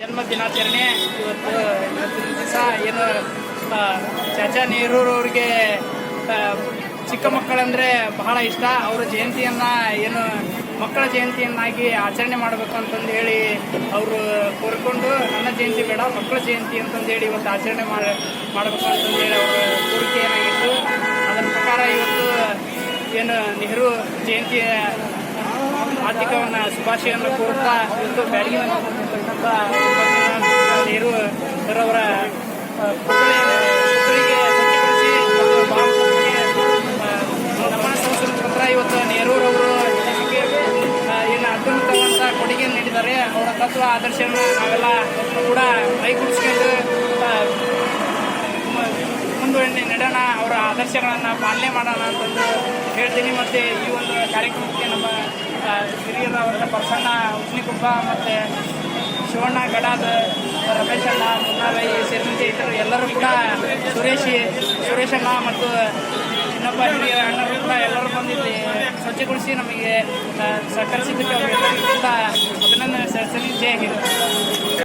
ಜನ್ಮ ದಿನಾಚರಣೆ ಇವತ್ತು ಇವತ್ತಿನ ದಿವಸ ಏನು ಚಾಚಾ ನೆಹರೂರು ಅವ್ರಿಗೆ ಆ, ಚಿಕ್ಕ ಮಕ್ಕಳಂದ್ರೆ ಬಹಳ ಇಷ್ಟ. ಅವರ ಜಯಂತಿಯನ್ನ ಏನು ಮಕ್ಕಳ ಜಯಂತಿಯನ್ನಾಗಿ ಆಚರಣೆ ಮಾಡಬೇಕು ಅಂತಂದು ಹೇಳಿ ಅವರು ಕೋರ್ಕೊಂಡು ನನ್ನ ಜಯಂತಿ ಬೇಡ ಮಕ್ಕಳ ಜಯಂತಿ ಅಂತಂದು ಹೇಳಿ ಇವತ್ತು ಆಚರಣೆ ಮಾಡ ಮಾಡಬೇಕು ಅಂತಂದು ಹೇಳಿ ಅವರ ಕೋರಿಕೆ ಏನಾಗಿತ್ತು ಅದರ ಪ್ರಕಾರ ಇವತ್ತು ಏನು ನೆಹರು ಜಯಂತಿಯ ಆರ್ಥಿಕವನ್ನ ಶುಭಾಶಯವನ್ನು ಕೊಡ್ತಾ ಇವತ್ತು ಬ್ಯಾಡಿಗೆ ನೀರು ಅವರವರ ಮುಖಾಂತರ ಇವತ್ತು ಏನು ಕೊಡುಗೆಯನ್ನು ನೀಡಿದ್ದಾರೆ. ಅವರ ತತ್ವ ಆದರ್ಶವನ್ನು ನಾವೆಲ್ಲ ಕೂಡ ಕೈಗೂಡಿಸ್ಕೊಂಡು ಮುಂದುವರೆ ನಡೆಯೋಣ ಅವರ ಆದರ್ಶಗಳನ್ನು ಪಾಲನೆ ಮಾಡೋಣ ಅಂತಂದು ಹೇಳ್ತೀನಿ ಮತ್ತು ಈ ಒಂದು ಕಾರ್ಯಕ್ರಮಕ್ಕೆ ನಮ್ಮ ಹಿರಿಯರವರ ಪ್ರಸನ್ನ ಉಜ್ನಿಕುಪ್ಪ ಮತ್ತು ಶಿವಣ್ಣ, ಗಡಾದ ರಮೇಶಣ್ಣ ಮುನ್ನಾರಾಯಿ ಸೇರಿದಂತೆ ಇತರರು ಎಲ್ಲರೂ ಕೂಡ ಸುರೇಶಿ ಸುರೇಶಣ್ಣ ಮತ್ತು ಇನ್ನೊಬ್ಬ ಹಿರಿಯ ಅಣ್ಣರು ಕೂಡ ಎಲ್ಲರೂ ಬಂದಿದ್ದು. ಸ್ವಚ್ಛಗೊಳಿಸಿ ನಮಗೆ ಸಹಕರಿಸಿದ್ದಕ್ಕೆ ಅವರೆಲ್ಲರಿಗೂ ಕೂಡ ಅಭಿನಂದನೆ ಸಲ್ಲಿಸಿ ಜಯ ಹಿಂದ್